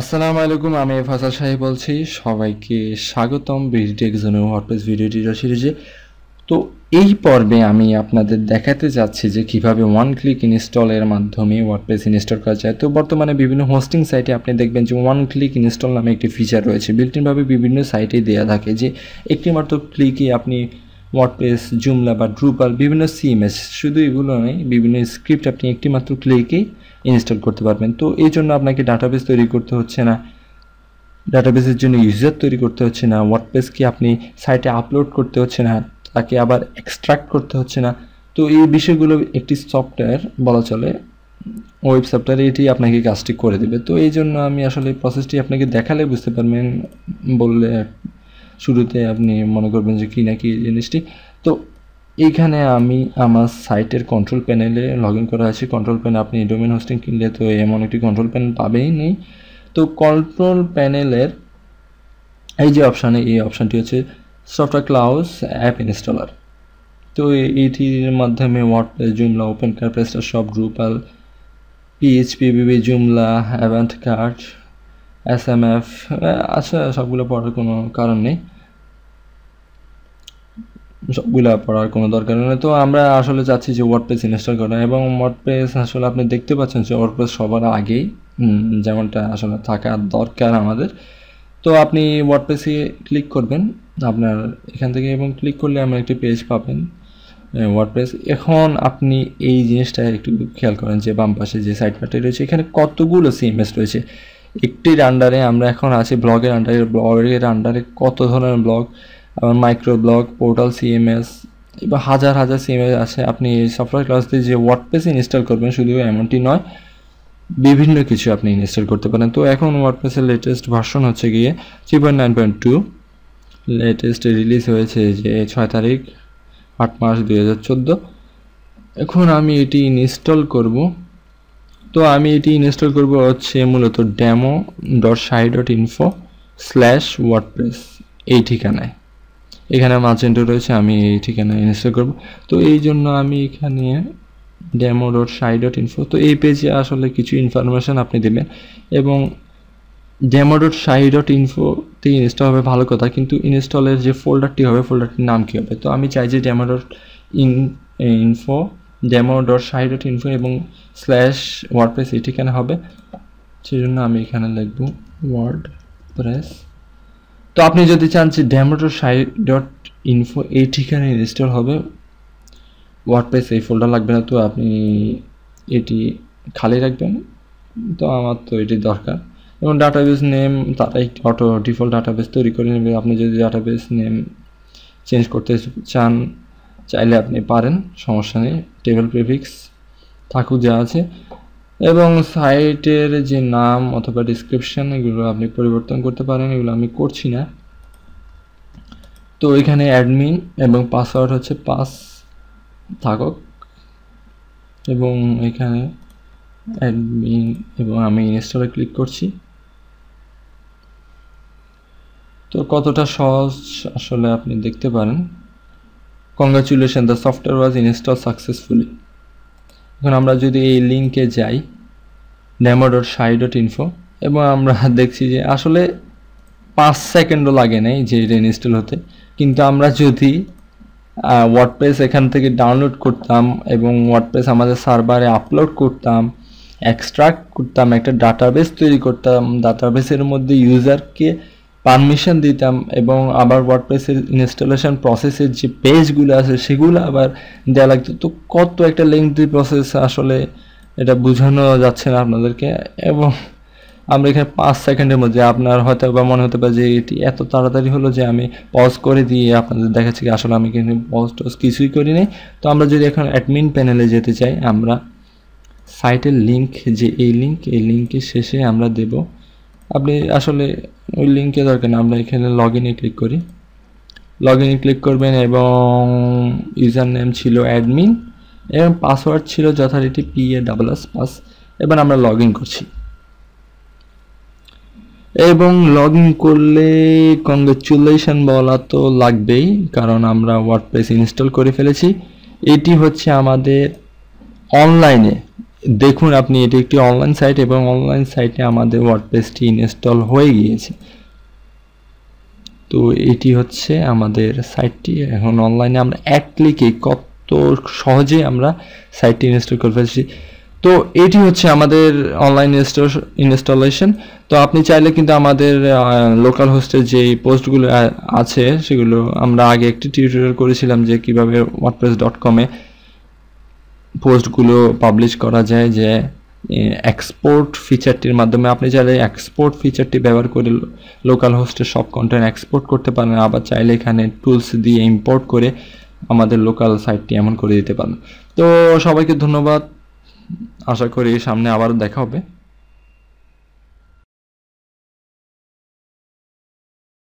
আসসালামু আলাইকুম, আমি ফাসাল সাহেব বলছি। সবাইকে স্বাগতম বিডিটেক জোনের ওয়ার্ডপ্রেস ভিডিও টিউটোরিয়াল সিরিজে তো এই পর্বে আমি আপনাদের দেখাতে যাচ্ছি যে কীভাবে ওয়ান ক্লিক ইনস্টলের মাধ্যমে ওয়ার্ডপ্রেস ইনস্টল করা যায়। তো বর্তমানে বিভিন্ন হোস্টিং সাইটে আপনি দেখবেন যে ওয়ান ক্লিক ইনস্টল নামে একটি ফিচার রয়েছে। বিল্টিনভাবে বিভিন্ন সাইটে দেওয়া থাকে যে একটি মাত্র ক্লিকই আপনি ওয়ার্ডপ্রেস জুমলা বা ড্রুপাল বিভিন্ন সিএমএস শুধু এগুলো নয়, বিভিন্ন স্ক্রিপ্ট আপনি একটি মাত্র ক্লিকেই ইনস্টল করতে পারবেন। তো এই জন্য আপনাকে ডাটাবেস তৈরি করতে হচ্ছে না। ডাটাবেসের জন্য ইউজার তৈরি করতে হচ্ছে না। ওয়ার্ডপ্রেসকে আপনি সাইটে আপলোড করতে হচ্ছে না, তাকে আবার এক্সট্রাক্ট করতে হচ্ছে না। তো এই বিষয়গুলো একটি সফটওয়্যার বলা চলে ওয়েব সফটওয়্যার এটি আপনাকে কাজটি করে দেবে। তো এই জন্য আমি আসলে প্রসেসটি আপনাকে দেখালে বুঝতে পারবেন বললে শুরুতে আপনি মনে করবেন যে কী না কি জিনিসটি। তো এইখানে আমি আমার সাইটের কন্ট্রোল প্যানেলে লগ ইন করা আছে। কন্ট্রোল প্যানে আপনি ডোমেন হোস্টিং কিনলে তো এমন একটি কন্ট্রোল প্যানেল পাবেই নেই। তো কন্ট্রোল প্যানেলের এই যে অপশানে এই অপশানটি হচ্ছে সফটওয়্যার ক্লাউস অ্যাপ ইনস্টলার তো এইটির মাধ্যমে ওয়ার্ডপ্রেস জুমলা ওপেন কার প্রেস্টার সব ড্রুপাল পিএইচপি বিবি জুমলা অ্যাভেন্ট কার্ড এস এম এফ আচ্ছা সবগুলো পড়ার কোনো কারণ নেই। সবগুলো পড়ার কোনো দরকার নেই। তো আমরা আসলে চাচ্ছি যে ওয়ার্ড ওয়ার্ডপ্রেস ইনস্টল করা এবং ওয়ার্ড ওয়ার্ডপ্রেস আসলে আপনি দেখতে পাচ্ছেন যে ওয়ার্ডপ্রেস সবার আগেই যেমনটা আসলে থাকা দরকার আমাদের। তো আপনি ওয়ার্ড ওয়ার্ডপ্রেসে ক্লিক করবেন, আপনার এখান থেকে এবং ক্লিক করলে আমরা একটি পেজ পাবেন ওয়ার্ড ওয়ার্ডপ্রেস এখন আপনি এই জিনিসটা একটু খেয়াল করেন যে বাম পাশে যে সাইট পার্টি রয়েছে, এখানে কতগুলো সিএমএস রয়েছে? একটির আন্ডারে আমরা এখন আছি ব্লগের আন্ডারে ব্লগের আন্ডারে কত ধরনের ব্লগ আবার মাইক্রো ব্লগ পোর্টাল সিএমএস এবার হাজার হাজার সিএমএস আছে। আপনি সফটওয়্যার ক্লাস দিয়ে যে ওয়ার্ডপ্রেস ইনস্টল করবেন, শুধু এমনটি নয়, বিভিন্ন কিছু আপনি ইনস্টল করতে পারেন। তো এখন ওয়ার্ডপ্রেসের লেটেস্ট ভার্সন হচ্ছে গিয়ে three point nine point two latest release হয়েছে যে ছয় তারিখ, আট মাস দুই হাজার চোদ্দ। এখন আমি এটি ইনস্টল করব। তো আমি এটি ইনস্টল করব হচ্ছে মূলত demo dot sci dot info slash WordPress এই ঠিকানায়। এখানে মার্চেন্টও রয়েছে, আমি এই ঠিকানায় ইনস্টল করব। তো এই জন্য আমি এখানে demo dot sci dot info তো এই পেজে আসলে কিছু ইনফরমেশান আপনি দেবেন এবং ডেমো ডট সাই ডট ইনফোতে ইনস্টল হবে ভালো কথা, কিন্তু ইনস্টলের যে ফোল্ডারটি হবে ফোল্ডারটির নাম কী হবে? তো আমি চাই যে demo dot in info demo dot sci dot info এবং স্ল্যাশ ওয়ার্ডপ্রেস এই ঠিকানা হবে? সেই জন্য আমি এখানে লিখব ওয়ার্ড প্রেস তো আপনি যদি চান যে demo dot sci dot info এই ঠিকানায় ইনস্টল হবে ওয়ার্ডপ্রেস এই ফোল্ডার লাগবে না, তো আপনি এটি খালি রাখবেন। তো আমার তো এটি দরকার। এবং ডাটাবেস নেম তারা একটি অটো ডিফল্ট ডাটাবেস তৈরি করে নেবে। আপনি যদি ডাটাবেস নেম চেঞ্জ করতে চান চাইলে আপনি পারেন, সমস্যা নেই। টেবিল প্রিফিক্স থাকুক যা আছে। এবং সাইটের যে নাম অথবা ডিসক্রিপশান এগুলো আপনি পরিবর্তন করতে পারেন, এগুলো আমি করছি না। তো এখানে অ্যাডমিন এবং পাসওয়ার্ড হচ্ছে পাস থাকুক। এবং এখানে অ্যাডমিন এবং আমি ইনস্টলে ক্লিক করছি। তো কতটা সহজ আসলে আপনি দেখতে পারেন। Congratulation the software was install successfully এখন আমরা যদি এই লিঙ্কে যাই demo dot sci dot info এবং আমরা দেখছি যে আসলে পাঁচ সেকেন্ডও লাগে নাই যে এটা ইনস্টল হতে। কিন্তু আমরা যদি ওয়ার্ডপ্রেস এখান থেকে ডাউনলোড করতাম এবং ওয়ার্ডপ্রেস আমাদের সার্ভারে আপলোড করতাম এক্সট্রাক্ট করতাম, একটা ডাটাবেস তৈরি করতাম ডাটাবেসের মধ্যে ইউজারকে পারমিশন দিতাম এবং আবার ওয়ার্ডপ্রেসের ইনস্টলেশন প্রসেসের যে পেজগুলো আছে, সেগুলো আবার দেওয়া লাগতো। তো কত একটা লেংথি প্রসেস আসলে এটা বোঝানো যাচ্ছে না আপনাদেরকে। এবং আমরা এখানে পাঁচ সেকেন্ডের মধ্যে আপনার হয়তো বা মনে হতে পারে যে এটি এত তাড়াতাড়ি হলো যে আমি পজ করে দিয়ে আপনাদের দেখাচ্ছি আসলে আমি কিন্তু পজ টজ কিছুই করিনি। তো আমরা যদি এখন অ্যাডমিন প্যানেলে যেতে চাই, আমরা সাইটের লিঙ্ক যে এই লিঙ্ক এই লিঙ্কের শেষে আমরা দেব আপনি আসলে ওই লিঙ্কে দরকার না আমরা এখানে লগ ইনে ক্লিক করি। লগ ইনে ক্লিক করবেন এবং ইউজার নেম ছিল অ্যাডমিন এবং পাসওয়ার্ড ছিল যথারীতি P A double S pass এবার আমরা লগ ইন করছি। এবং লগ ইন করলে কংগ্রেচুলেশন বলা তো লাগবেই, কারণ আমরা ওয়ার্ডপ্রেস ইনস্টল করে ফেলেছি। এটি হচ্ছে আমাদের অনলাইনে দেখুন, আপনি এটি একটি অনলাইন সাইট এবং অনলাইন সাইটে আমাদের ওয়ার্ডপ্রেসটি ইনস্টল হয়ে গিয়েছে। তো এটি হচ্ছে আমাদের সাইটটি এখন অনলাইনে আমরা এক ক্লিকে কত সহজে আমরা সাইটটি ইনস্টল করে ফেলছি। তো এটি হচ্ছে আমাদের অনলাইন ইনস্টলেশন তো আপনি চাইলে কিন্তু আমাদের লোকাল হোস্টের যে পোস্টগুলো আছে, সেগুলো আমরা আগে একটি টিউটোরিয়াল করেছিলাম যে কীভাবে ওয়ার্ডপ্রেস ডট কমে পোস্টগুলো পাবলিশ করা যায় যে এক্সপোর্ট ফিচারটির মাধ্যমে আপনি চাইলে এক্সপোর্ট ফিচারটি ব্যবহার করে লোকাল হোস্টের সব কন্টেন্ট এক্সপোর্ট করতে পারেন, আবার চাইলে এখানে টুলস দিয়ে ইম্পোর্ট করে আমাদের লোকাল সাইটটি এমন করে দিতে পারেন। তো সবাইকে ধন্যবাদ। আশা করি সামনে আবার দেখা হবে।